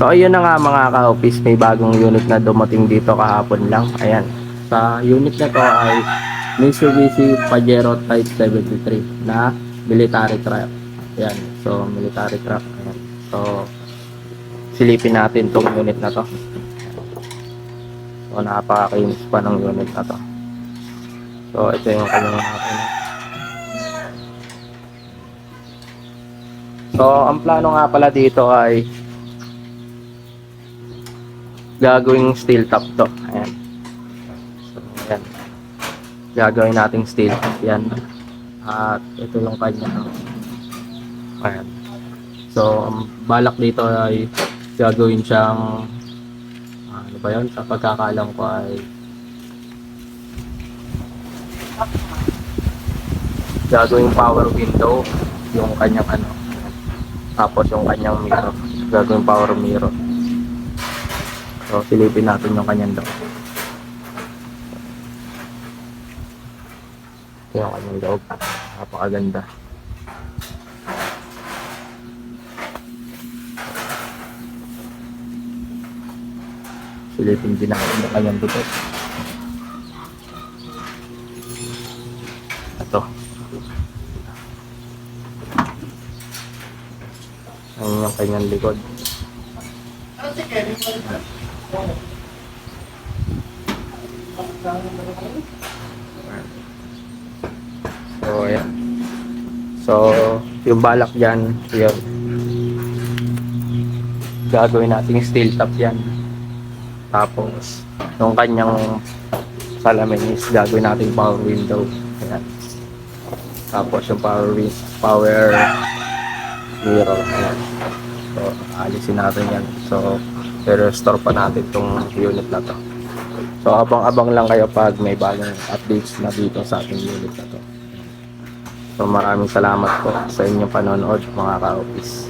So ayun na nga mga ka-office, may bagong unit na dumating dito kahapon lang. Ayan. Sa unit na to ay Mitsubishi Pajero Type 73 na military truck. Ayan. So military truck. Ayan. So silipin natin tong unit na to. So napakakinis pa ng unit na to. So ito yung kanyang natin. So ang plano nga pala dito ay gagawing steel top to. Ayan. So, ayan. Gagawin nating steel top yan. At ito yung kanya. Ayan. So, ang balak dito ay gagawin siyang ano ba yun? Sa pagkakalam ko ay gagawing power window yung kanyang ano tapos yung kanyang mirror gagawing power mirror So, silipin natin yung kanyang loob. Ito yung kanyang loob. Napakaganda. Silipin din natin yung kanyang butot. Ito. Ayan yung kanyang likod. So, ayan. So, yung balak dyan, yun. Gagawin natin steel top yan. Tapos, yung kanyang salamin is gagawin natin power window. Ayan. Tapos, yung power power mirror. Ayan. So, alisin natin yan. So, i-restore pa natin tong unit na to. So, abang-abang lang kayo pag may bagong updates na dito sa ating unit na to. So, maraming salamat po sa inyong panonood mga ka-office.